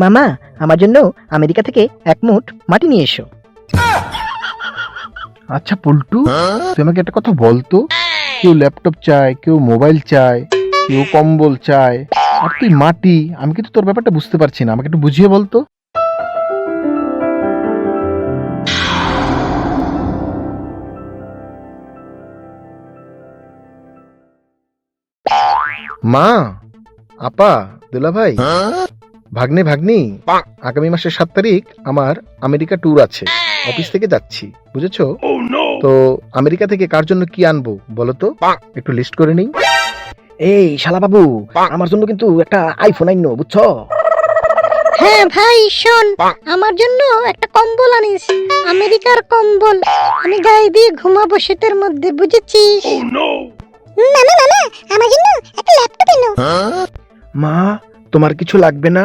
মামা, আমার জন্য আমেরিকা থেকে এক মুঠ মাটি নিয়ে এসো। আচ্ছা পল্টু, তুই আমাকে একটা কথা বলতো কেউ ল্যাপটপ চায়, কেউ মোবাইল চায়, কেউ কম্বল চায়, আর তুই মাটি, আমি কিন্তু তোর ব্যাপারটা বুঝতে পারছি না, আমাকে একটু বুঝিয়ে বলতো মা, আপা দুলা ভাই ভাগ্নে ভাগ্নি আগামী মাসের সাত তারিখ আমার আমেরিকা ট্যুর আছে। অফিস থেকে যাচ্ছি বুঝেছ? তো আমেরিকা থেকে কার জন্য কি আনব বলো তো? একটু লিস্ট করে নিই। এই শালা বাবু আমার জন্য কিন্তু একটা আইফোন আইন বুঝছ? হ্যাঁ ভাই শোন আমার জন্য একটা কম্বল আনিস আমেরিকার কম্বল। আমি গায়ে দিয়ে ঘুমাবো শীতের মধ্যে বুঝেছিস? না না না না আমার জন্য একটা ল্যাপটপ এনো মা তোমার কিছু লাগবে না?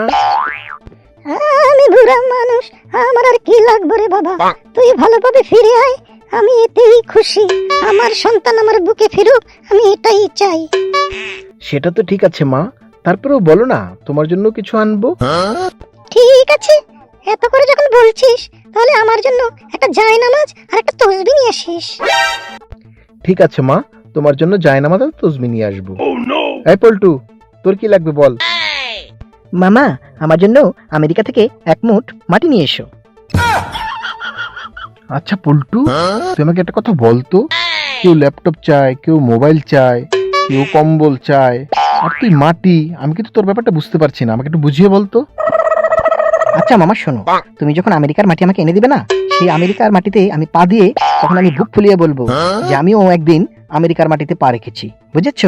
আমি বুড়া মানুষ আমার আর কি লাগবে রে বাবা? তুই ভালোভাবে ফিরে আয় আমি এতেই খুশি। আমার সন্তান আমার বুকে ফিরুক আমি এটাই চাই। সেটা তো ঠিক আছে মা। তারপরেও বলো না তোমার জন্য কিছু আনব? ঠিক আছে এত করে যখন বলছিস তাহলে আমার জন্য একটা জায়নামাজ আর একটা তসবি নিয়ে আসিস। ঠিক আছে মা। তোমার জন্য জায়নামাজ আর তসবি নিয়ে আসব। এই পল্টু তোর কি লাগবে বল? মামা আমার জন্য আমেরিকা থেকে এক মুঠ মাটি নিয়ে এসো। আচ্ছা পল্টু তুই আমাকে একটা কথা বলতো কেউ ল্যাপটপ চায় কেউ মোবাইল চায় কেউ কম্বল চায় আর তুই মাটি আমি কিন্তু তোর ব্যাপারটা বুঝতে পারছি না আমাকে একটু বুঝিয়ে বলতো আচ্ছা মামা শোনো তুমি যখন আমেরিকার মাটি আমাকে এনে দিবে না সেই আমেরিকার মাটিতে আমি পা দিয়ে তখন আমি বুক ফুলিয়ে বলব যে আমিও একদিন আমেরিকার মাটিতে পা রেখেছি বুঝেছ?